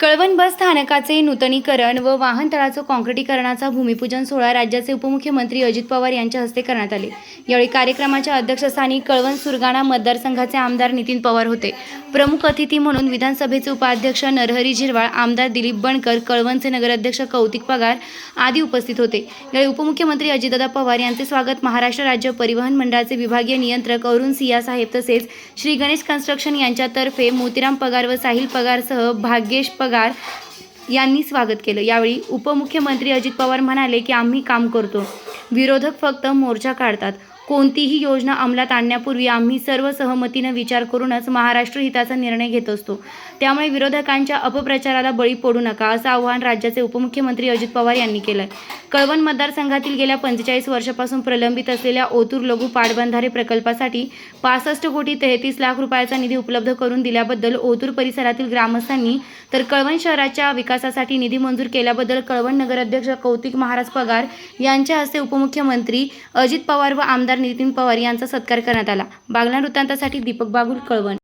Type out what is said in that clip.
कळवण बस स्थानकाचे नूतनीकरण व वाहनतळाचं काँक्रिटीकरणाचा भूमिपूजन सोहळा राज्याचे उपमुख्यमंत्री अजित पवार यांच्या हस्ते करण्यात आले. यावेळी कार्यक्रमाच्या अध्यक्षस्थानी कळवण सुरगाणा मतदारसंघाचे आमदार नितीन पवार होते. प्रमुख अतिथी म्हणून विधानसभेचे उपाध्यक्ष नरहरी झिरवाळ आमदार दिलीप बनकर कळवणचे नगराध्यक्ष कौतिक पगार आदी उपस्थित होते. यावेळी उपमुख्यमंत्री अजितदादा पवार यांचे स्वागत महाराष्ट्र राज्य परिवहन मंडळाचे विभागीय नियंत्रक अरुण सिया साहेब तसेच श्री गणेश कन्स्ट्रक्शन यांच्यातर्फे मोतीराम पगार व साहिल पगारसह भाग्येश पगार यांनी स्वागत केलं. यावेळी उपमुख्यमंत्री अजित पवार म्हणाले की आम्ही काम करतो. विरोधक फक्त मोर्चा काढतात. कोणतीही योजना अंमलात आणण्यापूर्वी आम्ही सर्व सहमतीनं विचार करूनच महाराष्ट्र हिताचा निर्णय घेत असतो. त्यामुळे विरोधकांच्या अपप्रचाराला बळी पडू नका असं आवाहन राज्याचे उपमुख्यमंत्री अजित पवार यांनी केलं कळवण मतदारसंघातील गेल्या पंचेचाळीस वर्षापासून प्रलंबित असलेल्या ओतूर लघु पाटबंधारे प्रकल्पासाठी पासष्ट कोटी तेहतीस लाख रुपयाचा निधी उपलब्ध करून दिल्याबद्दल ओतूर परिसरातील ग्रामस्थांनी तर कळवण शहराच्या विकासासाठी निधी मंजूर केल्याबद्दल कळवण नगराध्यक्ष कौतिक महाराज पगार यांच्या हस्ते उपमुख्यमंत्री अजित पवार व आमदार नितीन पवार यांचा सत्कार करण्यात आला. बागला वृत्तांतासाठी दीपक बागुल कळवण